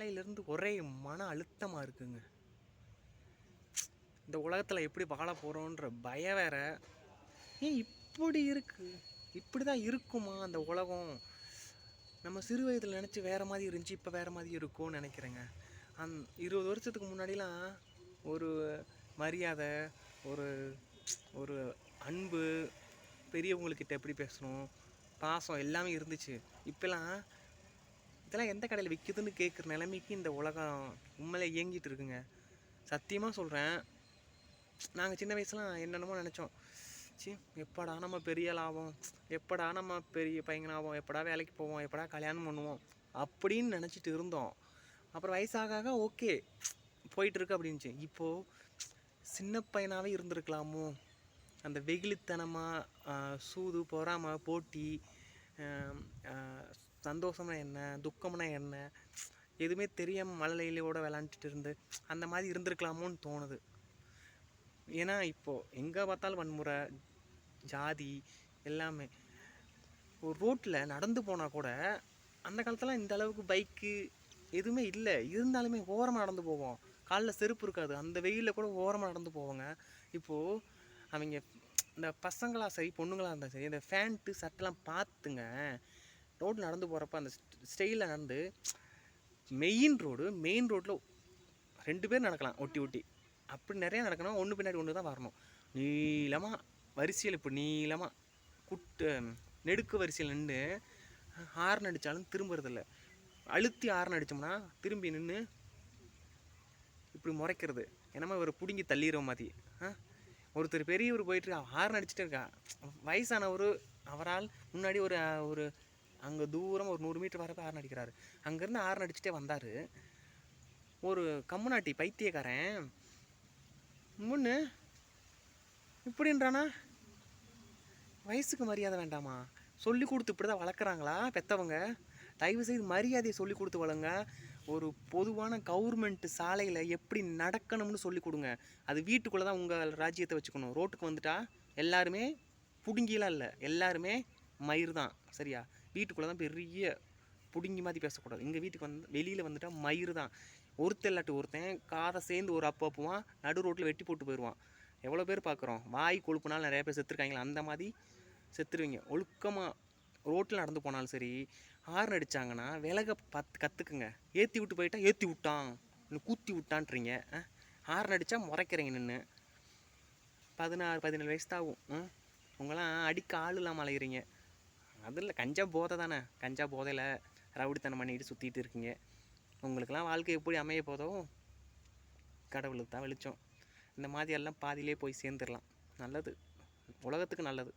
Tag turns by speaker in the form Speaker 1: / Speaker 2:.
Speaker 1: காலையிலேருந்து ஒரே மன அழுத்தமாக இருக்குங்க. இந்த உலகத்தில் எப்படி வாழ போகிறோன்ற பயம் வேற. ஏன் இப்படி இருக்கு? இப்படி தான் இருக்குமா அந்த உலகம்? நம்ம சிறு வயதில் நினச்சி வேறு மாதிரி இருந்துச்சு இப்போ வேறு மாதிரி இருக்கும்னு நினைக்கிறேங்க. அந் இருபது வருஷத்துக்கு முன்னாடிலாம் ஒரு மரியாதை ஒரு ஒரு அன்பு பெரியவங்கக்கிட்ட எப்படி பேசணும் பாசம் எல்லாமே இருந்துச்சு. இப்போலாம் இதெல்லாம் எந்த கடையில் விற்கிதுன்னு கேட்குற நிலைமைக்கு இந்த உலகம் உண்மையிலே இயங்கிட்டு இருக்குங்க. சத்தியமாக சொல்கிறேன் நாங்கள் சின்ன வயசுலாம் என்னென்னமோ நினச்சோம். சி எப்படா நம்ம பெரிய லாபம் எப்படா நம்ம பெரிய பையனாகும் எப்படா வேலைக்கு போவோம்? எப்படா கல்யாணம் பண்ணுவோம்? அப்படின்னு நினச்சிட்டு இருந்தோம். அப்புறம் வயசாக ஆக ஓகே போயிட்டுருக்கு அப்படின்ச்சு இப்போது சின்ன பையனாகவே இருந்திருக்கலாமோ? அந்த வெகுளித்தனமாக சூது பொறாமை போட்டி சந்தோஷம்னா என்ன? துக்கம்னா என்ன? எதுவுமே தெரியாமல் மழலையிலோட விளாண்டுட்டு இருந்து அந்த மாதிரி இருந்திருக்கலாமோன்னு தோணுது. ஏன்னா இப்போது எங்கே பார்த்தாலும் வன்முறை ஜாதி எல்லாமே. ஒரு ரோட்டில் நடந்து போனால் கூட அந்த காலத்தில் இந்த அளவுக்கு பைக்கு எதுவுமே இல்லை. இருந்தாலுமே ஓரமாக நடந்து போவோம். காலில் செருப்பு இருக்காது. அந்த வெயிலில் கூட ஓரமாக நடந்து போவோங்க. இப்போது அவங்க இந்த பசங்களாக சரி பொண்ணுங்களாக இருந்தால் சரி இந்த ஃபேண்ட்டு சட்டெல்லாம் பார்த்துங்க. ரோடு நடந்து போகிறப்ப அந்த ஸ்டைலில் நடந்து மெயின் ரோடு மெயின் ரோட்டில் ரெண்டு பேர் நடக்கலாம் ஒட்டி ஒட்டி. அப்படி நிறையா நடக்கணும் ஒன்று பின்னாடி ஒன்று தான் வரணும். நீளமாக வரிசையில் இப்போ நீளமாக குட்டு நெடுக்கு வரிசையில் நின்று ஹார்ன் அடித்தாலும் திரும்புறதில்ல. அழுத்தி ஹார்ன் அடித்தோம்னா திரும்பி நின்று இப்படி முறைக்கிறது. என்னமா இவர் பிடுங்கி தள்ளிடுற மாதிரி. ஆ? ஒருத்தர் பெரியவர் போயிட்டு ஹார்ன் அடிச்சுட்டு இருக்கா. வயசானவர் அவரால் முன்னாடி ஒரு ஒரு அங்கே தூரம் ஒரு நூறு மீட்டர் வரப்போ ஹார்ன் அடிக்கிறாரு அங்கேருந்து ஹார்ன் அடிச்சுட்டே வந்தார். ஒரு கம்முனாட்டி பைத்தியக்காரன். முன்னு இப்படின்றானா? வயசுக்கு மரியாதை வேண்டாமா? சொல்லி கொடுத்து இப்படி தான் வளர்க்குறாங்களா பெற்றவங்க தயவு செய்து மரியாதையை சொல்லி கொடுத்து வளங்க ஒரு பொதுவான கவர்மெண்ட் சாலையில் எப்படி நடக்கணும்னு சொல்லி கொடுங்க. அது வீட்டுக்குள்ளே தான் உங்கள் ராஜ்யத்தை வச்சுக்கணும். ரோட்டுக்கு வந்துட்டா எல்லாருமே புடுங்கிலாம் இல்லை. எல்லாருமே மயிர் தான் சரியா? வீட்டுக்குள்ளே தான் பெரிய பிடுங்கி மாதிரி பேசக்கூடாது. எங்கள் வீட்டுக்கு வந்து வெளியில் வந்துட்டால் மயிறு தான். ஒருத்தன் இல்லாட்டி ஒருத்தன் காதை சேர்ந்து ஒரு அப்போ அப்புவான் நடு ரோட்டில் வெட்டி போட்டு போயிடுவான் எவ்வளோ பேர் பார்க்குறோம் வாய் கொழுப்புனாலும் நிறைய பேர் செத்துருக்காங்களா அந்த மாதிரி செத்துருவீங்க. ஒழுக்கமாக ரோட்டில் நடந்து போனாலும் சரி ஹார்ன் அடித்தாங்கன்னா விலக பத்து கற்றுக்குங்க ஏற்றி விட்டு போயிட்டா ஏற்றி விட்டான். கூத்தி விட்டான்றீங்க. ஹார்ன் அடித்தா முறைக்கிறீங்க நின்று பதினாறு பதினேழு வயசு தான் ஆகும். உங்களாம் அடிக்க ஆள் இல்லாமல் அலைகிறீங்க அதில் கஞ்சா போதை தானே. கஞ்சா போதையில் ரவுடித்தனம் பண்ணிட்டு சுற்றிட்டு இருக்கீங்க. உங்களுக்கெல்லாம் வாழ்க்கை எப்படி அமைய போதோ கடவுளுக்கு தான் வெளிச்சம். இந்த மாதிரி எல்லாம் பாதியிலே போய் சேர்ந்துடலாம் நல்லது. உலகத்துக்கு நல்லது.